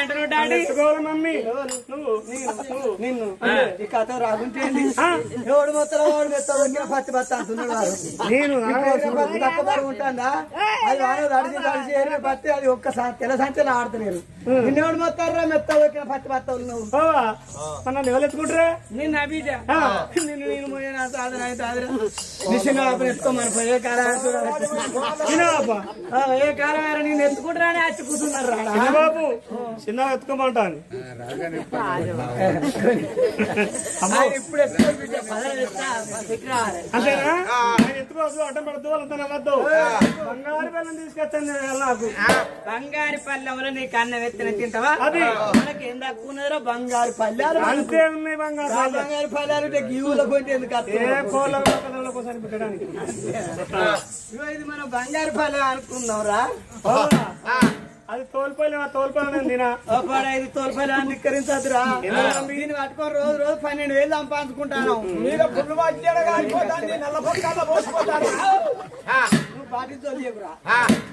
అంటున్నావు daddy? Mummy. నిన్ను. కథ రాకుంటే ఎవడు మొత్తం వాడు మెత్త పత్తి పత్తి అంటున్నాడు వాడు. నేను తక్కువ బరువు ఉంటుందా? అది వాడు తడిచి ఏరే పత్తి అది ఒక్కసారి తెల్ల సంచలు ఆడుతున్నారు నిన్నెవడు మొత్తం రా మెత్త ఒక్కిన పత్తి పత్తి మన నన్ను ఎవరు ఎత్తుకుంటారా? నిన్ను అభిజ. నిన్ను నేను పోయినా సాధన అయితే అది నిశ్చింగా ఎత్తుకోమని పోయి ఏ కాలం నేను ఎత్తుకుంటారా అని అచ్చి కూర్చున్నారు? రాడా చిన్నబాబు చిన్న ఎత్తుకోమంటాను. ఆయన ఎత్తా. అంతేనా? అడ్డం వాళ్ళతో నవ్వద్దు. బంగారు బెల్లం తీసుకొచ్చాను నాకు. బంగారు పల్లెంలో నీకు అన్నం ఎత్తిన తింటావా? అది. మనకి ఏం తక్కువ బంగారు పల్లెలు అంతే ఉన్నాయి బంగారు బంగారు పల్లెలు గీవుల కొంటే ఎందుకు ఏ? కోళ్ళ కోసం పెట్టడానికి. ఇది మనం బంగారు పల్లె అనుకుందాం రా. అది తోలిపోయిన తోలిపోయిన తినా. ఇది తోలుపల్లి అంగీకరించదురా దీన్ని పట్టుకొని రోజు రోజు పన్నెండు వేలు సంపాదించుకుంటాను. మీద పుల్లు కాలిపోతాంది నల్ల పక్కన పోసిపోతాడు నువ్వు బాటిల్ తోలియకురా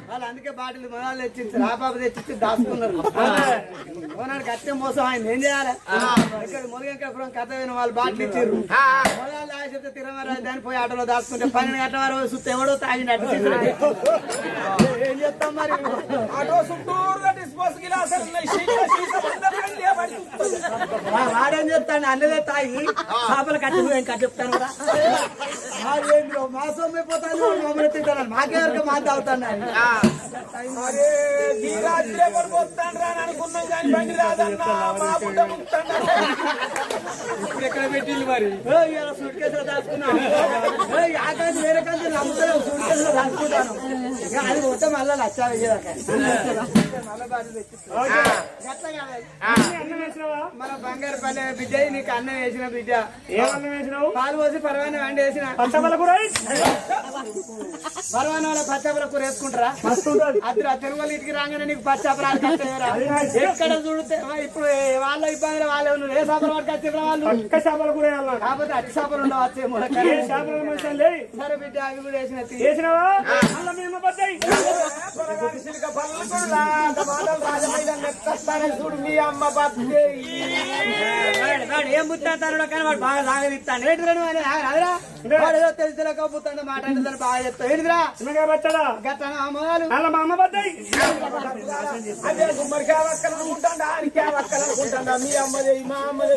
వాళ్ళు అందుకే బాటిల్ మొదలు తెచ్చించి రాబాబు తెచ్చి దాచుకున్నారు. ఓనాడు కట్టే మోసం ఆయన ఏం చేయాలి? ఇక్కడ మురుగంకపురం కథ విని వాళ్ళు బాటిల్ ఇచ్చారు మొదలు ఆశతో తిరమరా దాన్ని పోయి ఆటోలో దాచుకుంటే పన్నెండు గంటల వరకు సుత్తి ఎవడో తాగినట్టు ఏం చేస్తాం మరి? ఆటో డిస్పోజ్ గిలాసులు ఉన్నాయి సీట్ల సీట్ల అందరికీ లేబడి. వా- వాడేం చెప్తాను అన్నదే తాగి చేపలు కట్టిపోయి కట్టి చెప్తాను కూడా మాదేంద్రో మా సొమ్మైపోతాను మమ్మల్ని తింటాను మాకెవరికి మా తాగుతాను అరే దీరాత్రే పడిపోతాను రా అని అనుకున్నాం కానీ బండి రాదన్నా మా ముక్తాడు ఇప్పుడు ఎక్కడ పెట్టింది మరి? సూట్ కేసులో దాచుకున్నాను ఏయ్, ఆ కాదు వేరే కాదు నమ్ముతాను సూట్ కేసులో దాచుకుంటాను. ఇక అది పోతే మళ్ళీ లచ్చ వెయ్యేదాకా. మళ్ళీ మన బంగారు పల్లె బిడ్డ నీకు అన్నం వేసిన బిడ్డ. ఏం అన్నం వేసినావు? పాలు పోసి పరవాన వండి వేసిన. పచ్చబల కూర పరవాన వాళ్ళ పచ్చపల కూర వేసుకుంటారా? మస్తు ఉంటుంది. అది తెలుగు వాళ్ళ ఇంటికి రాగానే నీకు పచ్చపరాలు కట్టేయరా? ఎక్కడ చూడితే ఇప్పుడు వాళ్ళ ఇబ్బందులు వాళ్ళు నువ్వు ఏ చేపలు పట్టుకొచ్చిన వాళ్ళు? పక్క చేపల కూర కాకపోతే అట్టి చేపలు ఉండవచ్చేమో ఏ చేపల మనుషులు సరే బిడ్డ అవి కూడా వేసిన. వేసినావా? అల్ల మేము బద్దాయి. రాజమైదాన్ని చూడు మీ అమ్మ ఏం కానీ వాడు బాగా సాగదిస్తాను అని వాడు ఏదో బాగా ఏంటిరా బచ్చడా మా అమ్మ బద్దాయి అదే గుమ్మడికాయ వక్కలు అనుకుంటాండా ఆడికాయ వక్కలు అనుకుంటాండా మీ అమ్మది అమ్మది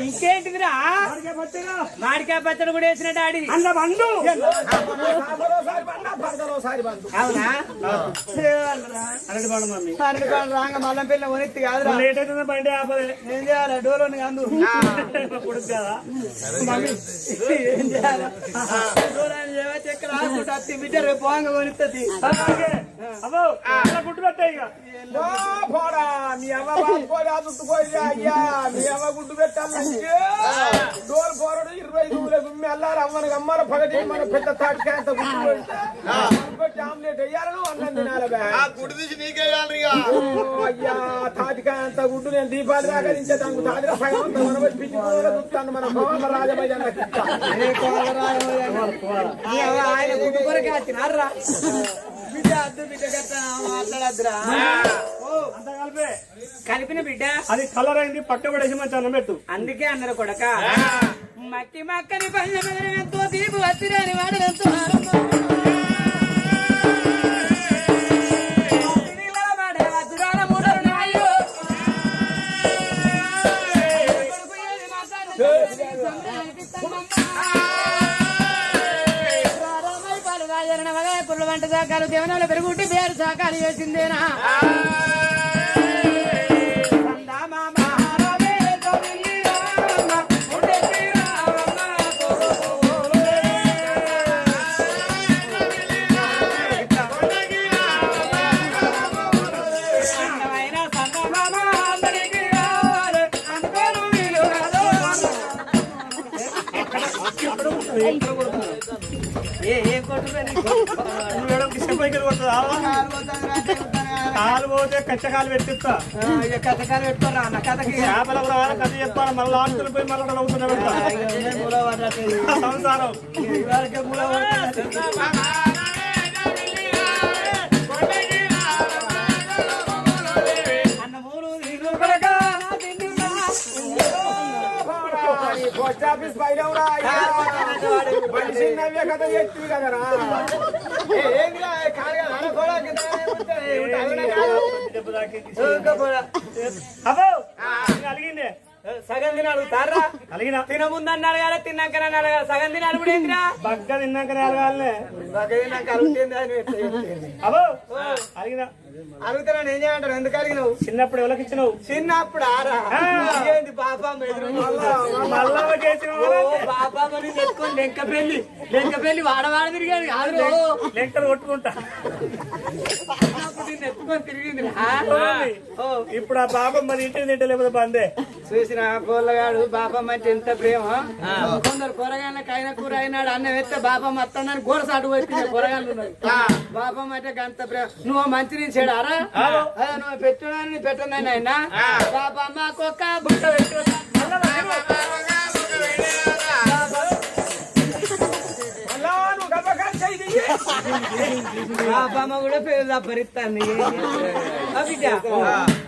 ఇంకేంటిదిరా మామిడికాయ పచ్చడి కూడా వేసిన డాడీ అన్న బండు అవునా? అరటి బండు మమ్మీ. రాంగ మల్లం పిల్ల కొనిత్తి కాదురా. లేట్ అవుతుంది బండి ఆపదే? ఏం చేయాలి? డోలోని అందు కొడుకు కదా ఏం చేయాలి? డోలోని చేయ చక్కెర ఆకుంటా అత్తి బిడ్డ రేపు పోంగ కొనిస్తుంది. అబ్బో అలా గుడ్డు పెట్టాయి ఇక. ఓ, పోడా, మీ అమ్మ బాదుకోలే, అదుట్టుకోలే, అయ్యా, మీ అమ్మ గుడ్డు పెట్టాలంటే డోర్ పోరడు ఇరవై దూరే గుమ్మి అల్లారు? అమ్మని అమ్మని పగటి మన పెద్ద తాటికాయ గుడ్డు పెడితే గుడి తీసి నీకే అయ్యా అంత గుడ్డు నేను దీపాలు దాకరించే దానికి చూస్తాను మన. ఆయన గుడ్డు కొరకే వచ్చినారా బిడ్డ అద్దు మాట్లాడద్దురా. కలిపిన బిడ్డ? అది కలర్ అయింది పక్క పడేసి మంచి అన్నం పెట్టు. అందుకే అన్నారు కొడక. మట్టి మక్కని ఎంతో తీపు వచ్చిరాని వాడు ఎంతో మామ అందరికి పెరుగుంటే బేరు వీలు చేసిందేనా ఏ ఏ కొట్టుకురా పైకి కాలు పోతే కచ్చకాలు పెట్టిస్తా. కచ్చకాలు పెట్టుకోరా అన్న కథకి. చేపల రావాలి కథ చెప్తాను మళ్ళీ లాస్టులు పోయి మళ్ళీ అవుతున్నా సంసారం. ఏం ఆఫీస్ అలిగిందే సగం తిని అడుగుతారా అలిగిన తినముందని అడగాలి కదా తిన్నాక అన్నాడు సగం తిని అడుగుడు ఏంటిరా బగ్గ తిన్నాకనే అలగాలనే బగ్గ తిన్నాక అడుగుతుంది అబో అలిగిన అడుగుతారా ఏం చేయంటారు ఎందుకు అడిగినావు చిన్నప్పుడు ఎవరికి ఇచ్చినావు చిన్నప్పుడు ఆరా ఆ. ఏంది బాబా మళ్ళా చేసిన బాబామని తెచ్చుకొని లెంక పెళ్ళి లెంక పెళ్ళి వాడవాడ తిరిగాడు కాదు లెక్కలు కొట్టుకుంటా తిరిగింది. ఇప్పుడు ఆ పాపం మరి ఇంటికి తింటే లేకపోతే బందే చూసిన కోళ్ళగాడు బాపమ్మ అంటే ఎంత ప్రేమ. కొందరు కూరగాయలకు అయిన కూర అయినాడు అన్నం ఎత్తే బాపమ్మ అత్తందని గోడ సాటు పోయి కూరగాయలు బాపమ్మ అంటే గంత ప్రేమ. నువ్వు మంచి నుంచి చెడారా నువ్వు పెట్టన్నాను ఆయన. బాపమ్మ కుక్క బుట్ట పెట్టు బాపమ్మ కూడా పేరు భరిస్తాను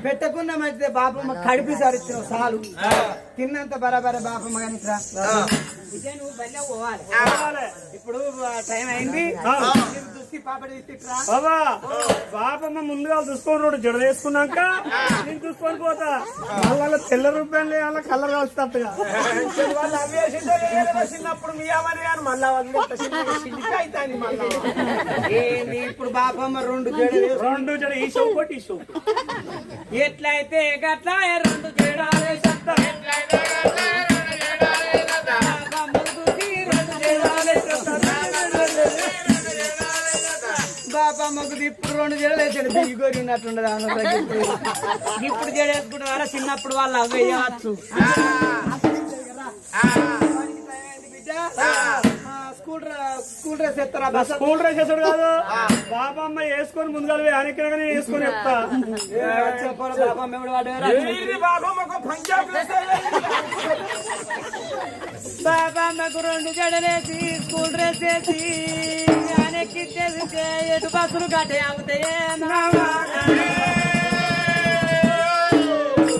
పెట్టకుండా మంచిదే బాపమ్మ కడిపి సరిచ్చిన సాలు తిన్నంత బరాబర బాపమ్మ బల్లె పోవాలి. ఇప్పుడు టైం అయింది. పాపమ్మ ముందుగా చూసుకొని జడ వేసుకున్నాక నేను చూసుకొని పోతా. మళ్ళా తెల్ల రూపాయలు కలర్ వాళ్ళు అవ్వేసిందో లేదో చిన్నప్పుడు మీ అమ్మని కానీ మళ్ళా వాళ్ళు ఇప్పుడు బాపమ్మ రెండు జడలు రెండు జడ ఈ షో కొట్టి ఈ షో ఎట్లయితే గట్ల రెండు తేడాలే చెప్తా. ఇప్పుడు రెండు జడలు వేసాడు. ఉన్నట్టుండదు ఇప్పుడు జడేసుకుంటున్నారా చిన్నప్పుడు వాళ్ళు అవ్వేయవచ్చు డ్రెస్ స్కూల్ డ్రెస్ ఎత్తారా బస్? స్కూల్ డ్రెస్ వేసాడు కాదు. పాపమ్మ వేసుకొని ముందుగా వెనక్కి కానీ వేసుకొని చెప్తా. చెప్పారు ఎవడు బాబమ్మ పంజాబ్ బాబామ్మకు రెండు జడలేసి స్కూల్ డ్రెస్ వేసి ఎక్కిచ్చేసి ఎటు బస్సులు గట్టే అవుతాయే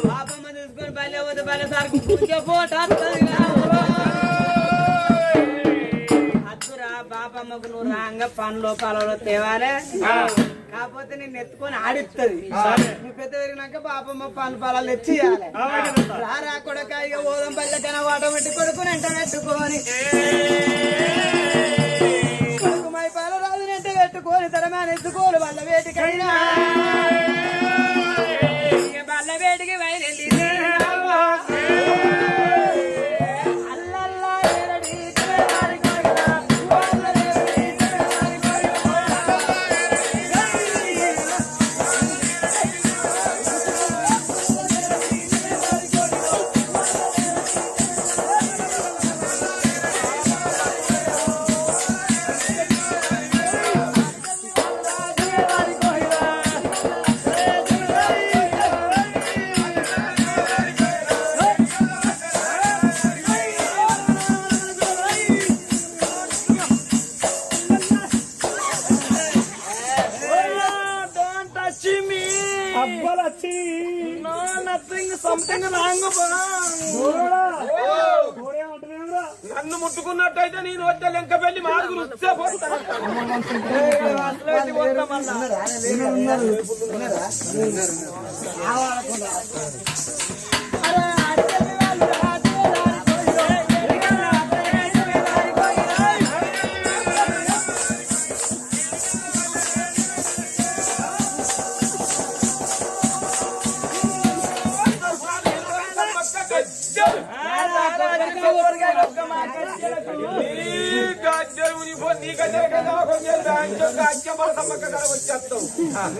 బాబమ్మ తీసుకొని బల్లె పోతే బల్లె సార్కు పూజ పోట పనులు పొలంలో తేవాలే. కాకపోతే నేను ఎత్తుకొని ఆడిస్తుంది నువ్వు పెద్ద పెరిగినాక బాపమ్మ పన్ను పొలాలు తెచ్చి రా రా కొడక ఇక ఓదం పల్లెకన వాట పెట్టి కొడుకుని ఎంట పెట్టుకొని కొడుకు మై పాల రాజు ఎంట పెట్టుకొని తరమాన ఎత్తుకోలు వాళ్ళ వేటికైనా అబ్బలు వచ్చి సంథింగ్ రాంగ్? నన్ను ముట్టుకున్నట్టయితే నేను వద్ద లెంక పెళ్ళి మారుగులు వస్తే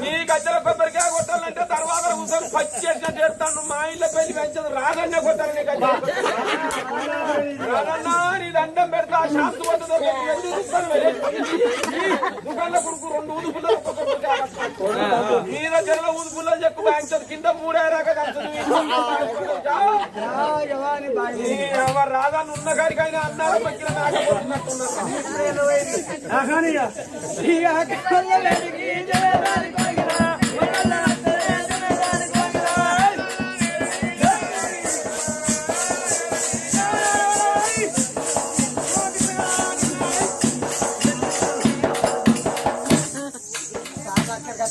నీ గజ్జల కొబ్బరికి పచ్చి చేసిన చేస్తాను. మా ఇళ్ళ పెళ్ళి పెంచదు. రాదన్న కొట్టాలి నీ గజ్జల రాదన్నా నీ దండం పెడతా. శాంతి పోతుందో ముఖాల కొడుకు రెండు ఊదుపుల్లో. నీ దగ్గర ఊదుపుల్లో చెక్కు పెంచదు కింద మూడేరాక ఎవరు రాదని ఉన్న కాడికైనా అన్నారు? పక్కిన నాకపోతున్నట్టున్నారు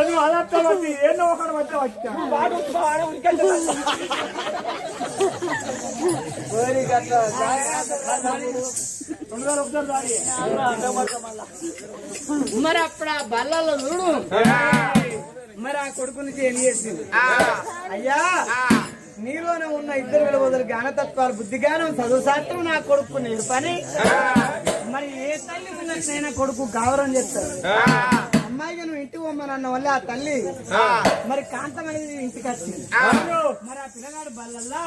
నువ్వు అదత్తా బట్టి ఏదో ఒకటి మధ్య వచ్చా. వాడు వాడు మరి అప్పుడు ఆ బల్లలో చూడు. మరి ఆ కొడుకుని ఏం చేసింది అయ్యా నీలోనే ఉన్న ఇద్దరు విలువదులు జ్ఞానతత్వాలు బుద్ధి జ్ఞానం చదువు శాస్త్రం నా కొడుకు నేర్పని మరి ఏ తల్లి ఉన్నట్లయినా కొడుకు గౌరవం చెప్తారు అమ్మాయిగా నువ్వు ఇంటికి పోమ్మనన్న వల్ల ఆ తల్లి. మరి కాంతం అనేది ఇంటికి వచ్చింది. మరి ఆ పిల్లగాడు బల్లల్లా?